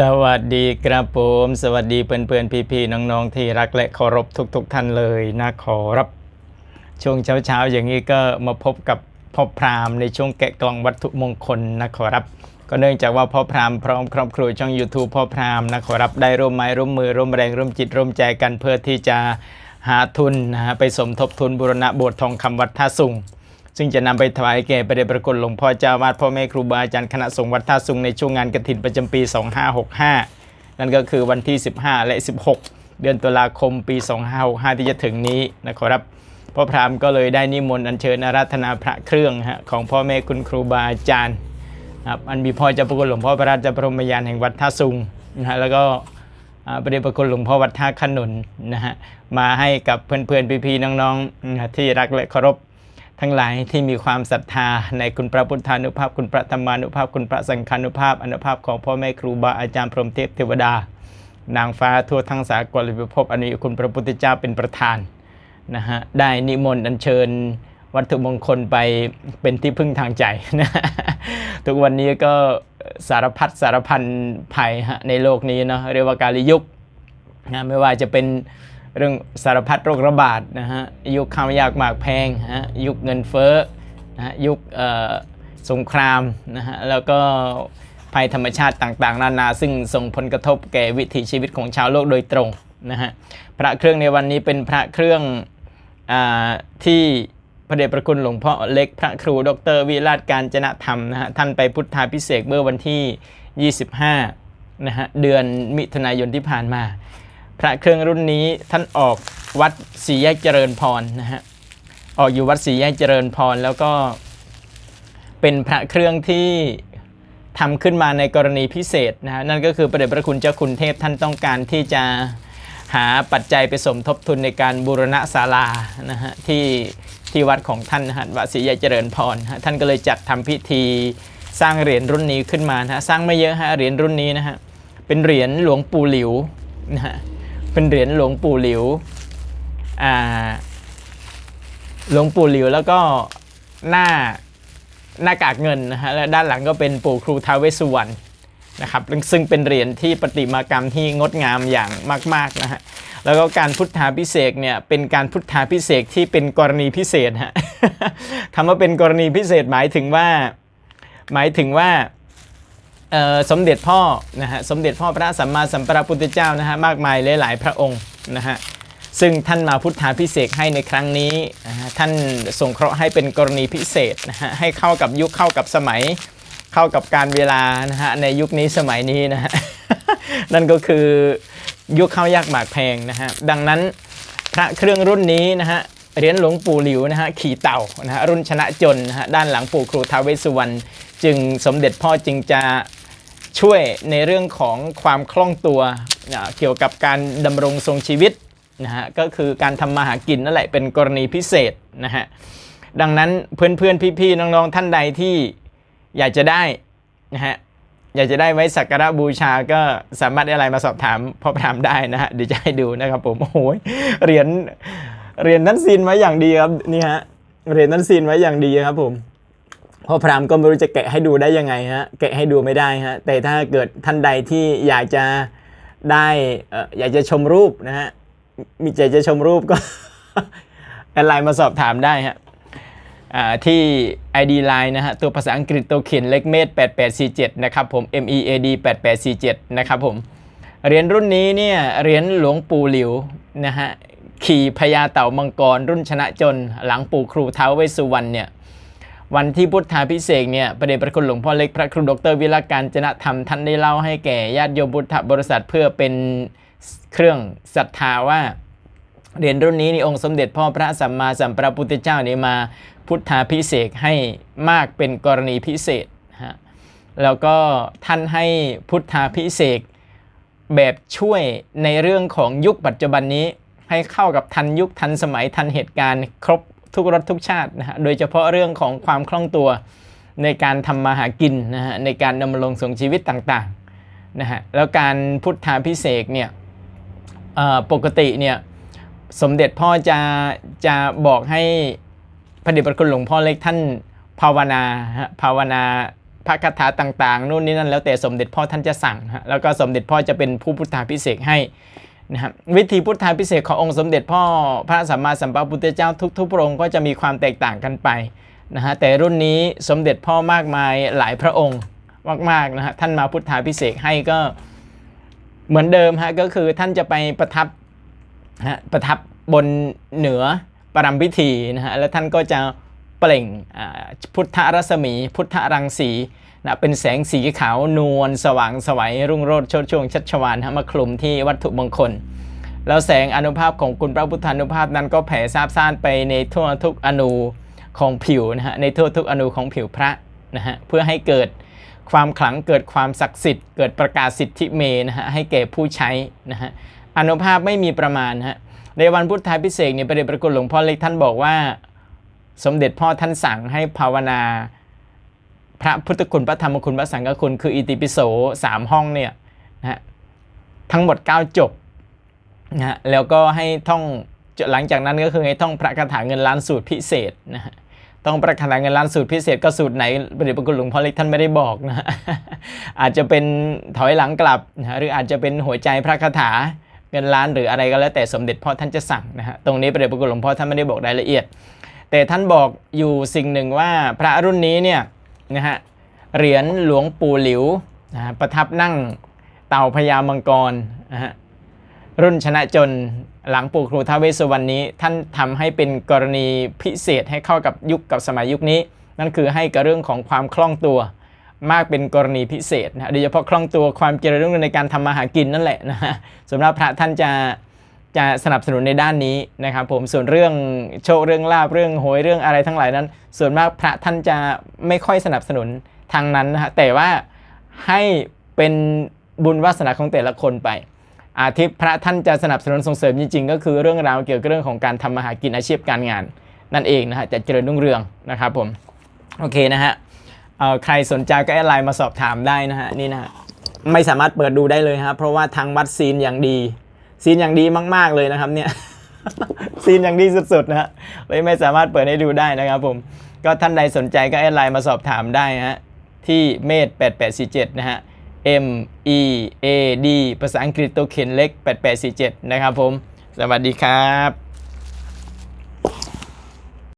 สวัสดีครับผม สวัสดีเพื่อนๆพี่ๆน้องๆ ที่รักและเคารพทุกๆทท่านเลยนะขอรับ ช่วงเช้าๆ อย่างนี้ก็มาพบกับพ่อพรามในช่วงแกะกล่องวัตถุมงคลนะขอรับ ก็เนื่องจากว่าพ่อพรามพร้อมครอบครัวช่อง YouTube พ่อพรามนะขอรับได้ร่วมไม้ร่วมมือร่วมแรงร่วมจิตร่วมใจกันเพื่อที่จะหาทุนนะฮะไปสมทบทุนบูรณะโบสถ์ทองคำวัดท่าสุง ซึ่งจะนำไปถวายแก่พระเดชพระคุณหลวงพ่อเจ้าวาดพ่อแม่ครูบาอาจารย์คณะสงฆ์วัดท่าสุงในช่วงงานกฐินประจำปี 2565 นั่นก็คือวันที่ 15 และ 16 เดือนตุลาคมปี 2565 ที่จะถึงนี้นะครับพ่อพรามก็เลยได้นิมนต์อัญเชิญอาราธนาพระเครื่องฮะของพ่อแม่คุณครูบาอาจารย์นะครับอันมีพ่อเจ้าพระคุณหลวงพ่อพระราชบรมยานแห่งวัดท่าสุงนะฮะแล้วก็อ่าพระเดชพระคุณหลวงพ่อวัดท่าขนุนนะฮะมาให้กับเพื่อนๆพี่ๆน้องๆที่รักและเคารพ ทั้งหลายที่มีความศรัทธาในคุณพระพุทธานุภาพ คุณพระธรรมานุภาพ คุณพระสังฆานุภาพอนุภาพของพ่อแม่ครูบาอาจารย์พรหมเทพเทวดา นางฟ้าทั่วทั้งสากลพิภพอันนี้คุณพระพุทธเจ้าเป็นประธานนะฮะได้นิมนต์อัญเชิญวัตถุมงคลไปเป็นที่พึ่งทางใจนะทุกวันนี้ก็สารพัดสารพันภัยในโลกนี้เนาะเรียกว่ากาลยุคนะไม่ว่าจะเป็น เรื่องสารพัดโรคระบาดนะฮะยุคข้าวยากหมากแพงฮะยุคเงินเฟ้อนะฮะยุคสงครามนะฮะแล้วก็ภัยธรรมชาติต่างๆ นานา ซึ่งส่งผลกระทบแก่วิถีชีวิตของชาวโลกโดยตรงนะฮะพระเครื่องในวันนี้เป็นพระเครื่องอที่พระเดชพระคุณหลวงพ่อเล็กพระครู ดร วิราชการจนะธรรมนะฮะท่านไปพุทธาพิเศษเมื่อวันที่ 25นะฮะเดือนมิถุนายนที่ผ่านมา พระเครื่องรุ่นนี้ท่านออกวัดศรีแยกเจริญพรนะฮะออกอยู่วัดศรีแยกเจริญพรแล้วก็เป็นพระเครื่องที่ทำขึ้นมาในกรณีพิเศษนะฮะนั่นก็คือประเดชพระคุณเจ้าคุณเทพท่านต้องการที่จะหาปัจจัยไปสมทบทุนในการบูรณะศาลานะฮะที่ที่วัดของท่านนะฮะวัดศรีแยกเจริญพรนะะท่านก็เลยจัดทำพิธีสร้างเหรียญรุ่นนี้ขึ้นมานะฮะสร้างไม่เยอะฮะเหรียญรุ่นนี้นะฮะเป็นเหรียญหลวงปู่หลิวนะฮะ เป็นเหรียญหลวงปู่หลิวอ่าหลวงปู่หลิวแล้วก็หน้าหน้ากากเงินนะฮะและด้านหลังก็เป็นปู่ครูทาวเวสุวรรณนะครับซึ่งเป็นเหรียญที่ประติมากรรมที่งดงามอย่างมากๆนะฮะแล้วก็การพุทธาพิเศษเนี่ยเป็นการพุทธาพิเศษที่เป็นกรณีพิเศษฮะคำว่าเป็นกรณีพิเศษหมายถึงว่า หมายถึงว่า สมเด็จพ่อนะฮะสมเด็จพ่อพระสัมมาสัมพุทธเจ้านะฮะมากมายหลายๆพระองค์นะฮะซึ่งท่านมาพุทธาพิเศษให้ในครั้งนี้นะฮะท่านทรงเคราะห์ให้เป็นกรณีพิเศษนะฮะให้เข้ากับยุคเข้ากับสมัย เข้ากับการเวลานะฮะในยุคนี้สมัยนี้นะฮะนั่นก็คือยุคเข้ายากหมากแพงนะฮะดังนั้นพระเครื่องรุ่นนี้นะฮะเหรียญหลวงปู่หลิวนะฮะขี่เต่านะฮะรุ่นชนะจนนะฮะด้านหลังปู่ครูท้าวเวสสุวรรณจึงสมเด็จพ่อจึงจะ ช่วยในเรื่องของความคล่องตัวนะเกี่ยวกับการดำรงทรงชีวิตนะฮะก็คือการทำมาหากินนั่นแหละเป็นกรณีพิเศษนะฮะดังนั้นเพื่อนๆพี่ๆน้องๆท่านใดที่อยากจะได้นะฮะอยากจะได้ไว้สักการะบูชาก็สามารถอะไรมาสอบถามพ่อพรามได้นะฮะเดี๋ยวจะให้ดูนะครับผมโอ้โหเหรียญเหรียญนั้นซีนไว้อย่างดีครับนี่ฮะเหรียญนั้นซีนไว้อย่างดีครับผม พ่อพรามก็ไม่รู้จะแกะให้ดูได้ยังไงฮะแกะให้ดูไม่ได้ฮะแต่ถ้าเกิดท่านใดที่อยากจะได้อยากจะชมรูปนะฮะมีใจจะชมรูปก็แอดไลน์มาสอบถามได้ฮะที่ ID Line นะฮะตัวภาษาอังกฤษตัวเขียนเล็กเมด8847 นะครับผม MEAD 8847 นะครับผมเหรียญรุ่นนี้เนี่ยเหรียญหลวงปู่หลิวนะฮะขี่พญาเต่ามังกรรุ่นชนะจน หลังปู่ครูเท้าเวสสุวรรณเนี่ย วันที่พุทธาพิเศษเนี่ยประเดชพระคุณหลวงพ่อเล็กพระครูดรวิรการจนธรรมท่านได้เล่าให้แก่ญาติโยมพุทธบริษัทเพื่อเป็นเครื่องศรัทธาว่าเหรียญรุ่นนี้นี่องค์สมเด็จพ่อพระสัมมาสัมพุทธเจ้านี่มาพุทธาพิเศษให้มากเป็นกรณีพิเศษฮะแล้วก็ท่านให้พุทธาพิเศษแบบช่วยในเรื่องของยุคปัจจุบันนี้ให้เข้ากับทันยุคทันสมัยทันเหตุการณ์ครบ ทุกรสทุกชาตินะฮะโดยเฉพาะเรื่องของความคล่องตัวในการทำมาหากินนะฮะในการดำรงส่งชีวิตต่างๆนะฮะแล้วการพุทธาพิเศษเนี่ยปกติเนี่ยสมเด็จพ่อจะจะบอกให้พระเดชพระคุณหลวงพ่อเล็กท่านภาวนาฮะภาวนาพระคาถาต่างๆนู่นนี่นั่นแล้วแต่สมเด็จพ่อท่านจะสั่งฮะแล้วก็สมเด็จพ่อจะเป็นผู้พุทธาพิเศษให้ นะครับวิธีพุทธาพิเศษกขององค์สมเด็จพ่อพระสัมมาสัมพุทธเจ้าทุกๆพระองค์ก็จะมีความแตกต่างกันไปนะฮะแต่รุ่นนี้สมเด็จพ่อมากมายหลายพระองค์มากๆนะฮะท่านมาพุทธาพิเศษกให้ก็เหมือนเดิมฮะก็คือท่านจะไปประทับฮะประทับบนเหนือปรำพิธีนะฮะแล้วท่านก็จะเปล่งพุทธรัศมี พุทธรังสี นะเป็นแสงสีขาวนวลสว่างสวัยรุ่งโรจน์โชดช่วงชัชวานฮะมาคลุมที่วัตถุมงคล แล้วแสงอนุภาพของคุณพระพุทธานุภาพนั้นก็แผ่ซาบซ่านไปในทั่วทุกอนูของผิวนะฮะในทั่วทุกอนูของผิวพระนะฮะเพื่อให้เกิดความขลังเกิดความศักดิ์สิทธิ์เกิดประกาศสิทธิเมนะฮะให้แก่ผู้ใช้นะฮะอนุภาพไม่มีประมาณฮะในวันพุทธาพิเศษเนี่ยประเดชประคุณหลวงพ่อเล็กท่านบอกว่า สมเด็จพ่อท่านสั่งให้ภาวนา ระพุทธคุณพระธรรมคุณพระสังฆคุณคืออิติปิโสสามห้องเนี่ยนะฮะทั้งหมด 9 จบนะฮะแล้วก็ให้ท่องหลังจากนั้นก็คือให้ท่องพระคาถาเงินล้านสูตรพิเศษนะฮะต้องพระคาถาเงินล้านสูตรพิเศษก็สูตรไหนประเดชประคุณหลวงพ่อเล็กท่านไม่ได้บอกนะฮะอาจจะเป็นถอยหลังกลับนะฮะหรืออาจจะเป็นหัวใจพระคาถาเงินล้านหรืออะไรก็แล้วแต่สมเด็จพ่อท่านจะสั่งนะฮะตรงนี้พระเดชพระคุณหลวงพ่อท่านไม่ได้บอกรายละเอียด แต่ท่านบอกอยู่สิ่งหนึ่งว่าพระรุ่นนี้เนี่ย นะฮะเหรียญหลวงปู่หลิวนะฮะประทับนั่งเต่าพญามังกรนะฮะรุ่นชนะจนหลังปู่ครูท้าเวสสุวรรณนี้ ท่านทำให้เป็นกรณีพิเศษให้เข้ากับยุคกับสมัยยุคนี้ นั่นคือให้กับเรื่องของความคล่องตัว มากเป็นกรณีพิเศษนะโดยเฉพาะคล่องตัวความเจริญรุ่งเรืองในการทำมาหากินนั่นแหละนะฮะสำหรับพระท่านจะ จะสนับสนุนในด้านนี้นะครับผมส่วนเรื่องโชคเรื่องลาบเรื่องหวยเรื่องอะไรทั้งหลายนั้น ส่วนมากพระท่านจะไม่ค่อยสนับสนุนทางนั้นนะฮะแต่ว่าให้เป็นบุญวาสนาของแต่ละคนไป อาทิตย์พระท่านจะสนับสนุนส่งเสริมจริงๆ ก็คือเรื่องราวเกี่ยวกับเรื่องของการทำมาหากินอาชีพการงาน นั่นเองนะฮะจะเจริญรุ่งเรืองนะครับผมโอเคนะฮะเอ่อใครสนใจก็แอดไลน์มาสอบถามได้นะฮะนี่นะฮะไม่สามารถเปิดดูได้เลยครับเพราะว่าทางวัดซีนอย่างดี ซีนอย่างดีมาก ๆเลยนะครับเนี่ยซีนอย่างดีสุดๆนะฮะเลยไม่สามารถเปิดให้ดูได้นะครับผม ก็ท่านใดสนใจก็แอดไลน์มาสอบถามได้ฮะที่เมธ8847 นะฮะ M E A D ภาษาอังกฤษตัวเขียนเล็ก 8847 นะครับผม สวัสดีครับ